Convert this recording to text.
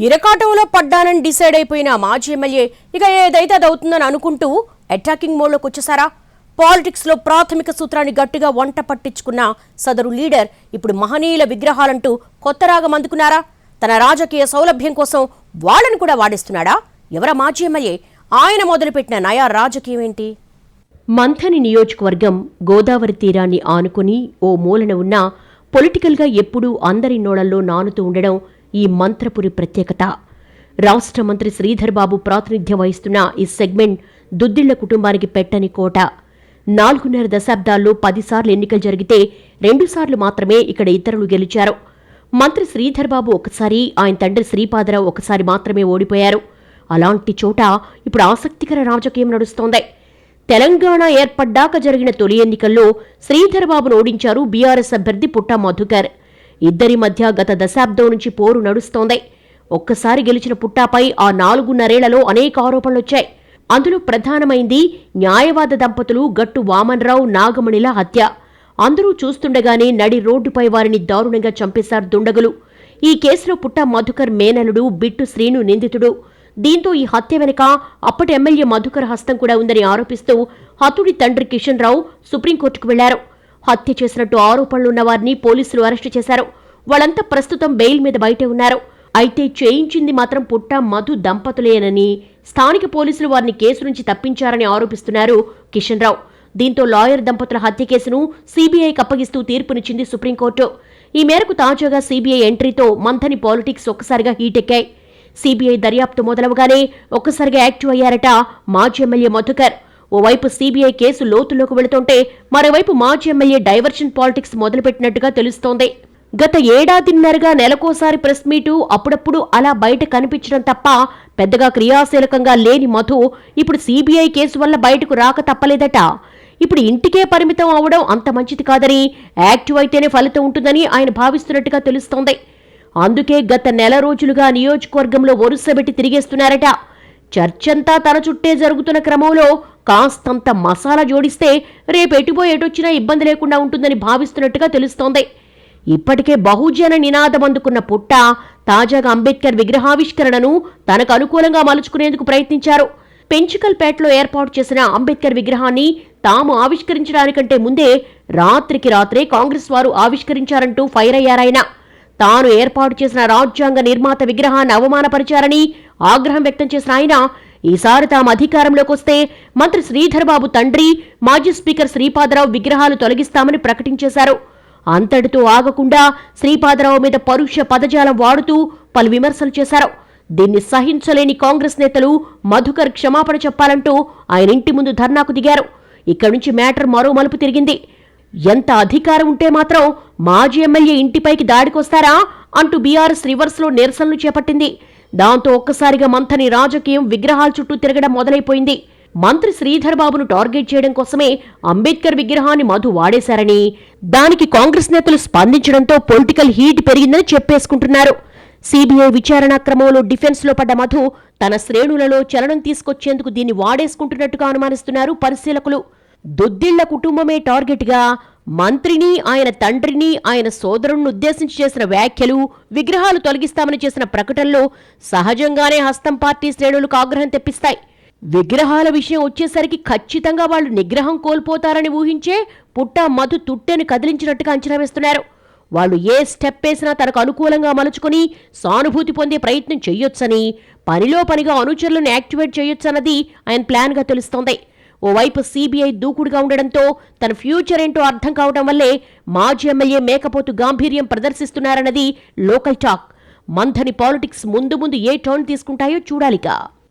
ఇరకాటంలో పడ్డానని డిసైడ్ అయిపోయిన మాజీ ఎమ్మెల్యే ఇక ఏదైతే అది అవుతుందని అనుకుంటూ అటాకింగ్ మోడ్లోకి వచ్చేసారా పాలిటిక్స్లో ప్రాథమిక సూత్రాన్ని గట్టిగా వంట పట్టించుకున్న సదరు లీడర్ ఇప్పుడు మహనీయుల విగ్రహాలంటూ కొత్త రాగం అందుకున్నారా? తన రాజకీయ సౌలభ్యం కోసం వాళ్ళని కూడా వాడిస్తున్నాడా? ఎవరా మాజీ ఎమ్మెల్యే? ఆయన మొదలుపెట్టిన నయా రాజకీయం ఏంటి? మంథని నియోజకవర్గం గోదావరి తీరాన్ని ఆనుకుని ఓ మూలన ఉన్న పొలిటికల్గా ఎప్పుడూ అందరి నోళల్లో నానుతూ ఉండడం ఈ మంత్రపురి ప్రత్యేకత. రాష్ట్ర మంత్రి శ్రీధర్ బాబు ప్రాతినిధ్యం వహిస్తున్న ఈ సెగ్మెంట్ దుద్దిళ్ళ కుటుంబానికి పెట్టని కోట. నాలుగున్నర దశాబ్దాల్లో పదిసార్లు ఎన్నికలు జరిగితే రెండుసార్లు మాత్రమే ఇక్కడ ఇతరులు గెలిచారు. మంత్రి శ్రీధర్ బాబు ఒకసారి ఆయన తండ్రి శ్రీపాదరావు ఒకసారి మాత్రమే ఓడిపోయారు. అలాంటి చోట ఇప్పుడు ఆసక్తికర రాజకీయం నడుస్తోంది. తెలంగాణ ఏర్పడ్డాక జరిగిన తొలి ఎన్నికల్లో శ్రీధర్ బాబును ఓడించారు బీఆర్ఎస్ అభ్యర్థి పుట్టా మధుకర్. ఇద్దరి మధ్య గత దశాబ్దం నుంచి పోరు నడుస్తోంది. ఒక్కసారి గెలిచిన పుట్టాపై ఆ నాలుగున్నరేళ్ళలో అనేక ఆరోపణలొచ్చాయి. అందులో ప్రధానమైంది న్యాయవాద దంపతులు గట్టు వామన్రావు నాగమణిల హత్య. అందరూ చూస్తుండగానే నడి రోడ్డుపై వారిని దారుణంగా చంపేశారు దుండగులు. ఈ కేసులో పుట్ట మధుకర్ మేనలుడు బిట్టు శ్రీను నిందితుడు. దీంతో ఈ హత్య వెనుక అప్పటి ఎమ్మెల్యే మధుకర్ హస్తం కూడా ఉందని ఆరోపిస్తూ హతుడి తండ్రి కిషన్ రావు సుప్రీంకోర్టుకు వెళ్ళారు. హత్య చేసినట్టు ఆరోపణలున్న వారిని పోలీసులు అరెస్టు చేశారు. వాళ్ళంతా ప్రస్తుతం బెయిల్ మీద బయటే ఉన్నారు. అయితే చేయించింది మాత్రం పుట్ట మధు దంపతులేనని స్థానిక పోలీసులు వారిని కేసు నుంచి తప్పించారని ఆరోపిస్తున్నారు కిషన్ రావు. దీంతో లాయర్ దంపతుల హత్య కేసును సీబీఐకి అప్పగిస్తూ తీర్పునిచ్చింది సుప్రీంకోర్టు. ఈ మేరకు తాజాగా సీబీఐ ఎంట్రీతో మంథని పాలిటిక్స్ ఒక్కసారిగా హీటెక్కాయి. సీబీఐ దర్యాప్తు మొదలవగానే ఒక్కసారిగా యాక్టివ్ అయ్యారట మాజీ ఎమ్మెల్యే మధుకర్. ఓవైపు సీబీఐ కేసు లోతులోకి వెళుతుంటే మరోవైపు మాజీ ఎమ్మెల్యే డైవర్షన్ పాలిటిక్స్ మొదలుపెట్టినట్టుగా తెలుస్తోంది. గత ఏడాదిన్నరగా నెలకోసారి ప్రెస్ మీటు అప్పుడప్పుడు అలా బయట కనిపించడం తప్ప పెద్దగా క్రియాశీలకంగా లేని మధు ఇప్పుడు సీబీఐ కేసు వల్ల బయటకు రాక తప్పలేదట. ఇప్పుడు ఇంటికే పరిమితం అవడం అంత మంచిది కాదని యాక్టివ్ అయితేనే ఫలితం ఉంటుందని ఆయన భావిస్తున్నట్టుగా తెలుస్తోంది. అందుకే గత నెల రోజులుగా నియోజకవర్గంలో వరుసబెట్టి తిరిగేస్తున్నారట. చర్చంతా తన చుట్టే జరుగుతున్న క్రమంలో కాస్తంత మసాలా జోడిస్తే రేపు ఎటొచ్చినా ఇబ్బంది లేకుండా ఉంటుందని భావిస్తున్నట్టుగా తెలుస్తోంది. ఇప్పటికే బహుజన నినాదం అందుకున్న పుట్ట తాజాగా అంబేద్కర్ విగ్రహావిష్కరణను తనకు అనుకూలంగా మలుచుకునేందుకు ప్రయత్నించారు. పెంచుకల్పేటలో ఏర్పాటు చేసిన అంబేద్కర్ విగ్రహాన్ని తాము ఆవిష్కరించడానికంటే ముందే రాత్రికి రాత్రే కాంగ్రెస్ వారు ఆవిష్కరించారంటూ ఫైర్ అయ్యారాయన. తాను ఏర్పాటు చేసిన రాజ్యాంగ నిర్మాత విగ్రహాన్ని అవమానపరిచారని ఆగ్రహం వ్యక్తం చేసిన ఆయన ఈసారి తాము అధికారంలోకి వస్తే మంత్రి శ్రీధర్బాబు తండ్రి మాజీ స్పీకర్ శ్రీపాదరావు విగ్రహాలు తొలగిస్తామని ప్రకటించేశారు. అంతటితో ఆగకుండా శ్రీపాదరావు మీద పరుష పదజాలం వాడుతూ పలు విమర్శలు చేశారు. దీన్ని సహించలేని కాంగ్రెస్ నేతలు మధుకర్ క్షమాపణ చెప్పాలంటూ ఆయన ఇంటి ముందు ధర్నాకు దిగారు. ఇక్కడి నుంచి మ్యాటర్ మరో మలుపు తిరిగింది. ఎంత అధికారం ఉంటే మాత్రం మాజీ ఎమ్మెల్యే ఇంటిపైకి దాడికొస్తారా అంటూ బీఆర్ఎస్ రివర్స్లో నిరసనలు చేపట్టింది. దాంతో ఒక్కసారిగా మంథని రాజకీయం విగ్రహాల చుట్టూ తిరగడం మొదలైపోయింది. మంత్రి శ్రీధర్ బాబును టార్గెట్ చేయడం కోసమే అంబేద్కర్ విగ్రహాన్ని మధు వాడేశారని దానికి కాంగ్రెస్ నేతలు స్పందించడంతో పొలిటికల్ హీట్ పెరిగిందని చెప్పేసుకుంటున్నారు. సిబిఐ విచారణ క్రమంలో డిఫెన్స్లో పడ్డ మధు తన శ్రేణులలో చలనం తీసుకొచ్చేందుకు దీన్ని వాడేసుకుంటున్నట్టుగా అనుమానిస్తున్నారు పరిశీలకులు. దొద్దిళ్ళ కుటుంబమే టార్గెట్గా మంత్రిని ఆయన తండ్రిని ఆయన సోదరుణ్ణి ఉద్దేశించి చేసిన వ్యాఖ్యలు విగ్రహాలు తొలగిస్తామని చేసిన ప్రకటనలో సహజంగానే హస్తం పార్టీ శ్రేణులకు ఆగ్రహం తెప్పిస్తాయి. విగ్రహాల విషయం వచ్చేసరికి ఖచ్చితంగా వాళ్ళు నిగ్రహం కోల్పోతారని ఊహించే పుట్ట మధు తుట్టెను కదిలించినట్టుగా అంచనా వేస్తున్నారు. వాళ్ళు ఏ స్టెప్ వేసినా తనకు అనుకూలంగా మలుచుకుని సానుభూతి పొందే ప్రయత్నం చేయొచ్చని పనిలో పనిగా అనుచరులను యాక్టివేట్ చేయొచ్చన్నది ఆయన ప్లాన్గా తెలుస్తోంది. ఓవైపు సీబీఐ దూకుడుగా ఉండడంతో తన ఫ్యూచర్ ఏంటో అర్థం కావడం వల్లే మాజీ ఎమ్మెల్యే మేకపోతు గాంభీర్యం ప్రదర్శిస్తున్నారన్నది లోకల్ టాక్. మంథని పాలిటిక్స్ ముందు ముందు ఏ టర్న్ తీసుకుంటాయో చూడాలిగా